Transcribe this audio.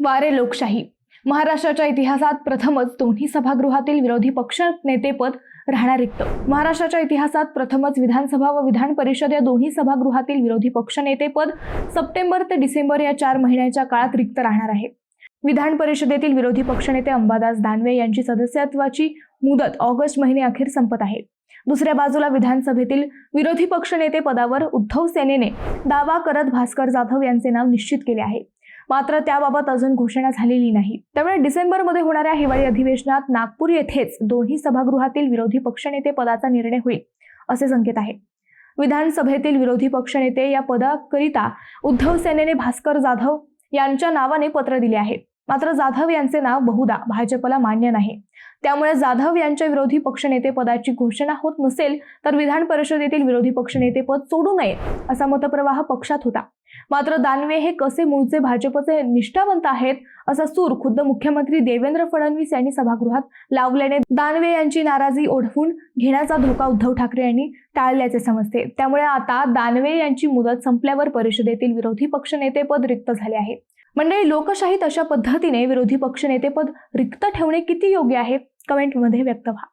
वारे लोकशाही. महाराष्ट्राच्या इतिहासात प्रथमच दोन्ही सभागृहातील विरोधी पक्ष नेतेपद राहणार रिक्त. महाराष्ट्राच्या इतिहासात प्रथमच विधानसभा व विधान परिषद या दोन्ही सभागृहातील विरोधी पक्ष नेतेपद सप्टेंबर ते डिसेंबर या चार महिन्याच्या काळात रिक्त राहणार आहे. विधान परिषदेतील विरोधी पक्षनेते अंबादास दानवे यांची सदस्यत्वाची मुदत ऑगस्ट महिने अखेर संपत आहे. दुसऱ्या बाजूला विधानसभेतील विरोधी पक्षनेते पदावर उद्धव सेनेने दावा करत भास्कर जाधव यांचे नाव निश्चित केले आहे. मात्र त्याबाबत अजून घोषणा झालेली नाही. त्यामुळे डिसेंबरमध्ये होणाऱ्या हिवाळी अधिवेशनात नागपूर येथेच दोन्ही सभागृहातील विरोधी पक्षनेते पदाचा निर्णय होईल असे संकेत आहे. विधानसभेतील विरोधी पक्षनेते या पदाकरिता उद्धव सेनेने भास्कर जाधव यांच्या नावाने पत्र दिले आहे. मात्र जाधव यांचे नाव बहुधा भाजपला मान्य नाही. त्यामुळे जाधव यांच्या विरोधी पक्षनेते पदाची घोषणा होत नसेल तर विधान परिषदेतील विरोधी पक्षनेते पद सोडू नये असा मतप्रवाह पक्षात होता. मात्र दानवे हे कसे मूळचे भाजपचे निष्ठावंत आहेत असा सूर खुद्द मुख्यमंत्री देवेंद्र फडणवीस यांनी सभागृहात लावल्याने दानवे यांची नाराजी ओढवून घेण्याचा धोका उद्धव ठाकरे यांनी टाळल्याचे समजते. त्यामुळे आता दानवे यांची मुदत संपल्यावर परिषदेतील विरोधी पक्षनेतेपद रिक्त झाले आहे. मंडळी लोकशाहीत अशा पद्धतीने विरोधी पक्षनेतेपद रिक्त ठेवणे किती योग्य आहे? कमेंटमध्ये व्यक्त व्हा.